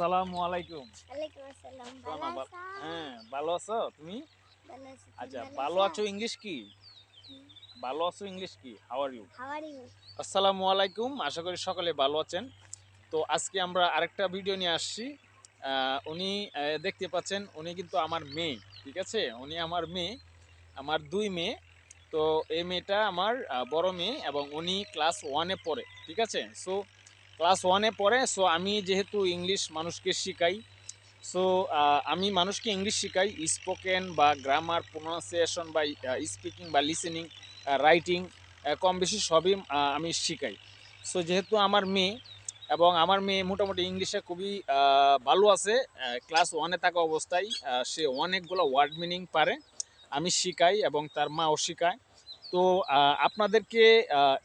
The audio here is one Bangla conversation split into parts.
আসসালামু আলাইকুম। ওয়ালাইকুম আসসালাম। ভালো আছো? হ্যাঁ ভালো আছো তুমি? আচ্ছা ভালো আছো? ইংলিশ কি? ভালো আছো ইংলিশ কি? হাউ আর ইউ আসসালামু আলাইকুম আশা করি সকলে ভালো আছেন। তো আজকে আমরা আরেকটা ভিডিও নিয়ে আসছি। উনি দেখতে পাচ্ছেন উনি কিন্তু আমার মেয়ে ঠিক আছে? উনি আমার মেয়ে আমার দুই মেয়ে। তো এই মেয়েটা আমার বড় মেয়ে এবং উনি ক্লাস ওয়ানে পড়ে ঠিক আছে? সো ক্লাস ওয়ানে পড়ে সো আমি যেহেতু ইংলিশ মানুষকে শিখাই সো আমি মানুষকে ইংলিশ শিখাই স্পোকেন বা গ্রামার প্রোনাউন্সিয়েশন বা স্পিকিং বা লিসেনিং রাইটিং কম বেশি সবই আমি শিখাই। সো যেহেতু আমার মেয়ে এবং আমার মেয়ে মোটামুটি ইংলিশে খুবই ভালো আছে ক্লাস ওয়ানে থাকা অবস্থায় সে অনেকগুলো ওয়ার্ড মিনিং পারে, আমি শিখাই এবং তার মাও শিখায়। তো আপনাদেরকে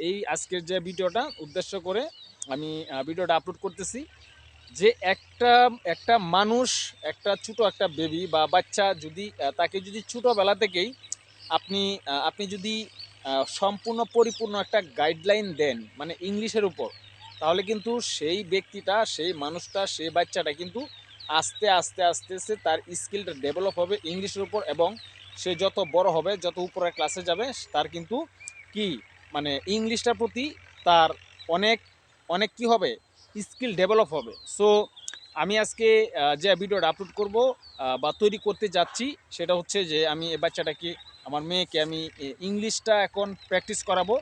এই আজকের যে ভিডিওটা, উদ্দেশ্য করে আমি ভিডিওটা আপলোড করতেছি যে একটা একটা মানুষ, একটা ছোটো একটা বেবি বা বাচ্চা যদি তাকে যদি ছোটোবেলা থেকেই আপনি আপনি যদি সম্পূর্ণ পরিপূর্ণ একটা গাইডলাইন দেন মানে ইংলিশের উপর, তাহলে কিন্তু সেই ব্যক্তিটা, সেই মানুষটা, সেই বাচ্চাটা কিন্তু আস্তে আস্তে আস্তে আস্তে তার স্কিলটা ডেভেলপ হবে ইংলিশের উপর এবং সে যত বড় হবে, যত উপরের ক্লাসে যাবে, তার কিন্তু কি মানে ইংলিশটার প্রতি তার অনেক অনেক কি হবে? স্কিল ডেভেলপ হবে। সো আমি আজকে যে ভিডিওটা আপলোড করব বা তৈরি করতে যাচ্ছি সেটা হচ্ছে যে আমি এ বাচ্চাটাকে আমার মেয়েকে আমি ইংলিশটা এখন প্র্যাকটিস করাবো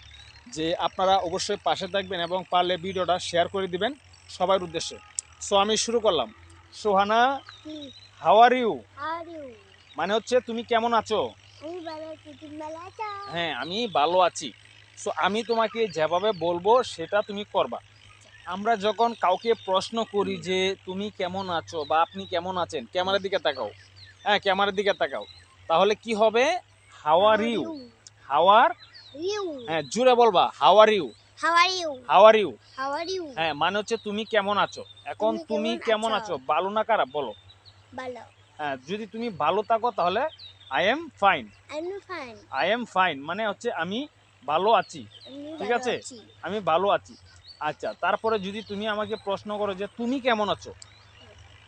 যে আপনারা অবশ্যই পাশে থাকবেন এবং পারলে ভিডিওটা শেয়ার করে দিবেন সবার উদ্দেশ্যে। সো আমি শুরু করলাম। Sohana how are you how are you মানে হচ্ছে তুমি কেমন আছো? হ্যাঁ আমি ভালো আছি। সো আমি তোমাকে যেভাবে বলব সেটা তুমি করবা। আমরা যখন কাউকে প্রশ্ন করি যে তুমি কেমন আছো বা আপনি কেমন আছেন ক্যামেরার দিকে তাকাও। হ্যাঁ ক্যামেরার দিকে তাকাও। তাহলে কি হবে? হাওয়ার ইউ হাওয়ার ইউ হ্যাঁ জুড়ে বলবা how are you how are you হ্যাঁ মানে হচ্ছে তুমি কেমন আছো? এখন তুমি কেমন আছো? ভালো না খারাপ? বলো। ভালো। হ্যাঁ যদি তুমি ভালো থাকো তাহলে I am fine I am fine I am fine মানে হচ্ছে আমি ভালো আছি। ঠিক আছে? আমি ভালো আছি। আচ্ছা তারপরে যদি তুমি আমাকে প্রশ্ন করো যে তুমি কেমন আছো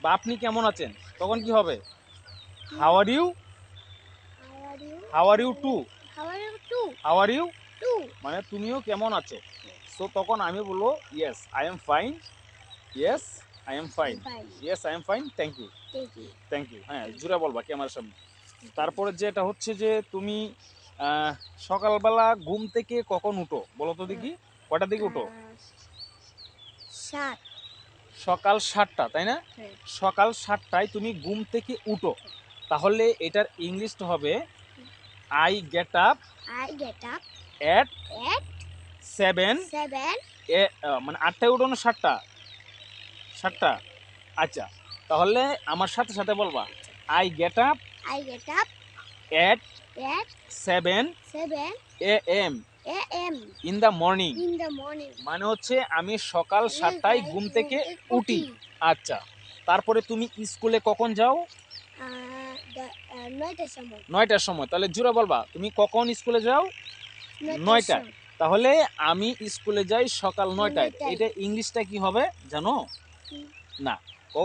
বা আপনি কেমন আছেন, তখন কি হবে? How are you how are you too how are you too মানে তুমিও কেমন আছো? সো তখন আমি বলব yes I am fine yes I am fine yes I am fine thank you thank you হ্যাঁ জুড়ে বলবা ক্যামেরার সামনে। তারপরে যেটা হচ্ছে যে তুমি সকালবেলা ঘুম থেকে কখন উঠো? বলো তো দেখি। কটার দিকে উঠো? সাত। সকাল সাতটা তাই না? হ্যাঁ। সকাল সাতটায় তুমি ঘুম থেকে উঠো। তাহলে এটার ইংলিশটা হবে I get up I get up at at seven seven মানে আটটায় উঠো না সাতটা? সাতটা? আচ্ছা তাহলে আমার সাথে সাথে বলবা। I get up I get up at at seven seven A M in the morning in the morning মানে হচ্ছে আমি সকাল সাতটায় ঘুম থেকে উঠি। আচ্ছা তারপরে তুমি স্কুলে কখন যাও? নয়টার সময়। তাহলে জুড়ে বলবা তুমি কখন স্কুলে যাও? নয়টায়। তাহলে আমি স্কুলে যাই সকাল নয়টায়। এটা ইংলিশটা কি হবে জানো? না। ও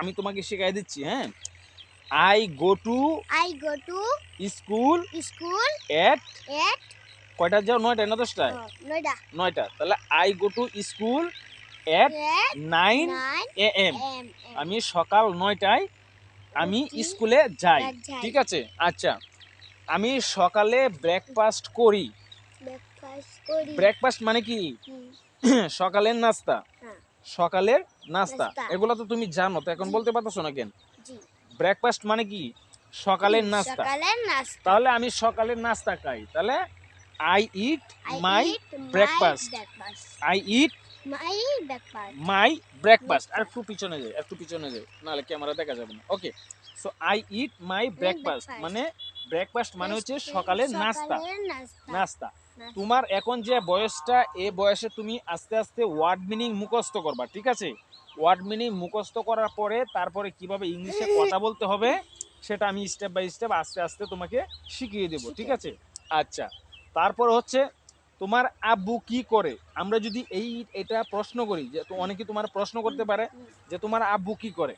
আমি তোমাকে শেখাই দিচ্ছি হ্যাঁ? I go to I go to school school at at কয়টা যাও? নয়টায় না দশটায়? নয়টা। তাহলে I go to school at nine A M আমি সকাল নয়টায় আমি স্কুলে যাই। ঠিক আছে? আচ্ছা। আমি সকালে ব্রেকফাস্ট করি। ব্রেকফাস্ট মানে কি? সকালের নাস্তা। হ্যাঁ। সকালের নাস্তা। নাস্তা। এগুলো তো তুমি জানো তো এখন বলতে পারতেছো না কেন? ব্রেকফাস্ট মানে কি? সকালের নাস্তা। তাহলে আমি সকালের নাস্তা খাই। তাহলে I eat I my eat my breakfast. breakfast. I eat My breakfast. My breakfast আর একটু পিছনে যাই একটু পিছনে যাই নাহলে ক্যামেরা দেখা যাবে না okay so I eat my breakfast breakfast. মানে ব্রেকফাস্ট মানে হচ্ছে সকালের নাস্তা নাস্তা। তোমার এখন যে বয়সটা এই বয়সে তুমি আস্তে আস্তে ওয়ার্ড মিনিং মুখস্থ করবা ঠিক আছে ওয়ার্ড মিনিং মুখস্থ করার পরে তারপরে কীভাবে ইংলিশে কথা বলতে হবে সেটা আমি স্টেপ বাই স্টেপ আস্তে আস্তে তোমাকে শিখিয়ে দেবো ঠিক আছে আচ্ছা তারপর হচ্ছে তোমার আব্বু কি করে? আমরা যদি এই এটা প্রশ্ন করি যে তো অনেকে তোমার প্রশ্ন করতে পারে যে তোমার আব্বু কি করে?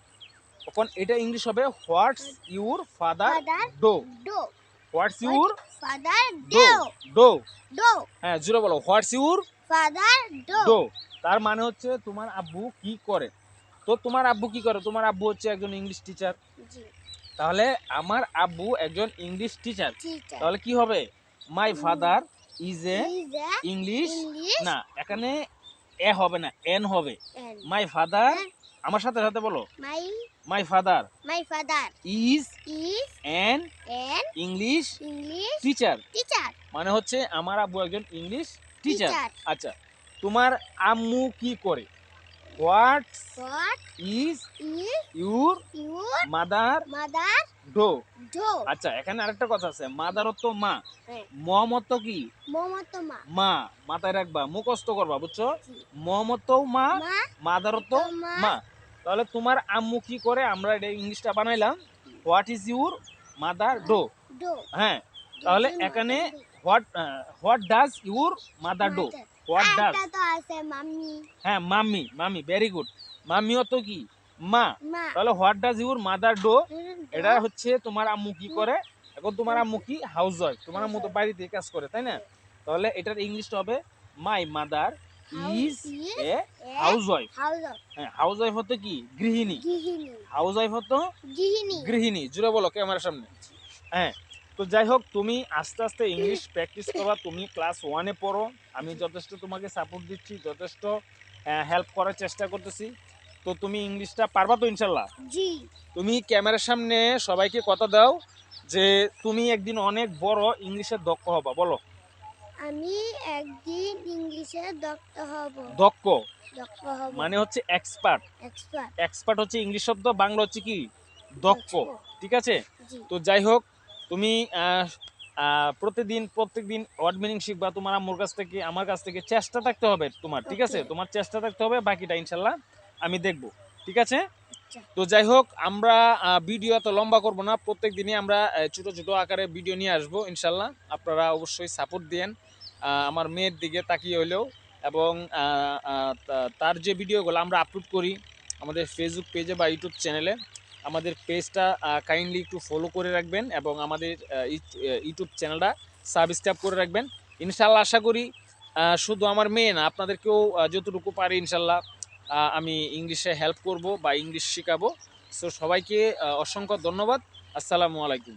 তখন এটা ইংলিশ হবে what's your father do. What's your Father do. Do. হ্যাঁ জুড়ে বলো হোয়াটস ইউর do. ডো। তার মানে হচ্ছে তোমার আব্বু কি করে? তো তোমার আব্বু কি করে? তোমার আব্বু হচ্ছে একজন ইংলিশ টিচার তাহলে আমার আব্বু একজন ইংলিশ টিচার তাহলে কি হবে? My father is a English না এখানে এ হবে না এন হবে। মাই ফাদার আমার সাথে সাথে বলো। My my father my father is is N an English English teacher teacher. মানে হচ্ছে আমার আব্বু একজন ইংলিশ টিচার আচ্ছা তোমার আম্মু কি করে? What What is is your your mother mother do আচ্ছা এখানে আরেকটা কথা আছে। মাদার অর্থ মা। হ্যাঁ। মমত্ব কি? মমতো মা। মা মাথায় রাখবা মুখস্থ করবা বুঝছ? জি। মমত্ব মা মা মাদার অর্থ তো মা। তাহলে তোমার আম্মু কি করে? আমরা এটা ইংলিশটা বানাইলাম। What is your mother do. হ্যাঁ তাহলে এখানে what what does your mother do what does তো আছে মাম্মি। হ্যাঁ mummy mummy very good mummy অত কি? মা। তাহলে what does your mother do এটা হচ্ছে তোমার আম্মু কি করে? এখন তোমার আম্মু কি? হাউস ওয়াইফ তোমার আম্মু তো বাড়িতে কাজ করে তাই না? তাহলে এটার ইংলিশটা হবে my mother is a housewife হ্যাঁ হাউস ওয়াইফ হতো কি? গৃহিণী। গৃহিণী। হাউস ওয়াইফ হতো গৃহিণী। গৃহিণী। জুড়ে বলো ক্যামেরার সামনে। হ্যাঁ তো যাই হোক তুমি আস্তে আস্তে ইংলিশ প্র্যাকটিস করবা তুমি ক্লাস ওয়ানে পড়ো। আমি যথেষ্ট তোমাকে সাপোর্ট দিচ্ছি যথেষ্ট হেল্প করার চেষ্টা করতেছি। তো তুমি ইংলিশটা পারবা তো ইনশাল্লাহ? জি। তুমি ক্যামেরার সামনে সবাইকে কথা দাও যে তুমি একদিন অনেক বড় ইংলিশের দক্ষ হবা বলো। আমি একদিন ইংলিশে দক্ষ হব। দক্ষ? দক্ষ হব। মানে হচ্ছে এক্সপার্ট এক্সপার্ট এক্সপার্ট হচ্ছে ইংলিশ শব্দ বাংলা হচ্ছে কি? দক্ষ। ঠিক আছে? তো যাই হোক তুমি প্রতিদিন প্রত্যেক দিন ওয়ার্ড মিনিং শিখবা তোমার আম্মুর কাছ থেকে আমার কাছ থেকে। চেষ্টা থাকতে হবে তোমার ঠিক আছে? তোমার চেষ্টা থাকতে হবে বাকিটা ইনশাল্লাহ আমি দেখব ঠিক আছে? আচ্ছা। তো যাই হোক আমরা ভিডিও এত লম্বা করব না প্রত্যেক দিনই আমরা ছোট ছোট আকারে ভিডিও নিয়ে আসব ইনশাল্লাহ। আপনারা অবশ্যই সাপোর্ট দিয়েন আমার মেয়ের দিকে তাকিয়ে হইলেও এবং তার যে ভিডিওগুলো আমরা আপলোড করি আমাদের ফেসবুক পেজে বা ইউটিউব চ্যানেলে আমাদের পেজটা কাইন্ডলি একটু ফলো করে রাখবেন এবং আমাদের ইউটিউব চ্যানেলটা সাবস্ক্রাইব করে রাখবেন। ইনশাল্লাহ আশা করি শুধু আমার মেয়ে না, আপনাদেরকেও যতটুকু পারি ইনশাল্লাহ আমি ইংলিশে হেল্প করব বা ইংলিশ শেখাবো। সো সবাইকে অসংখ্য ধন্যবাদ। আসসালামু আলাইকুম।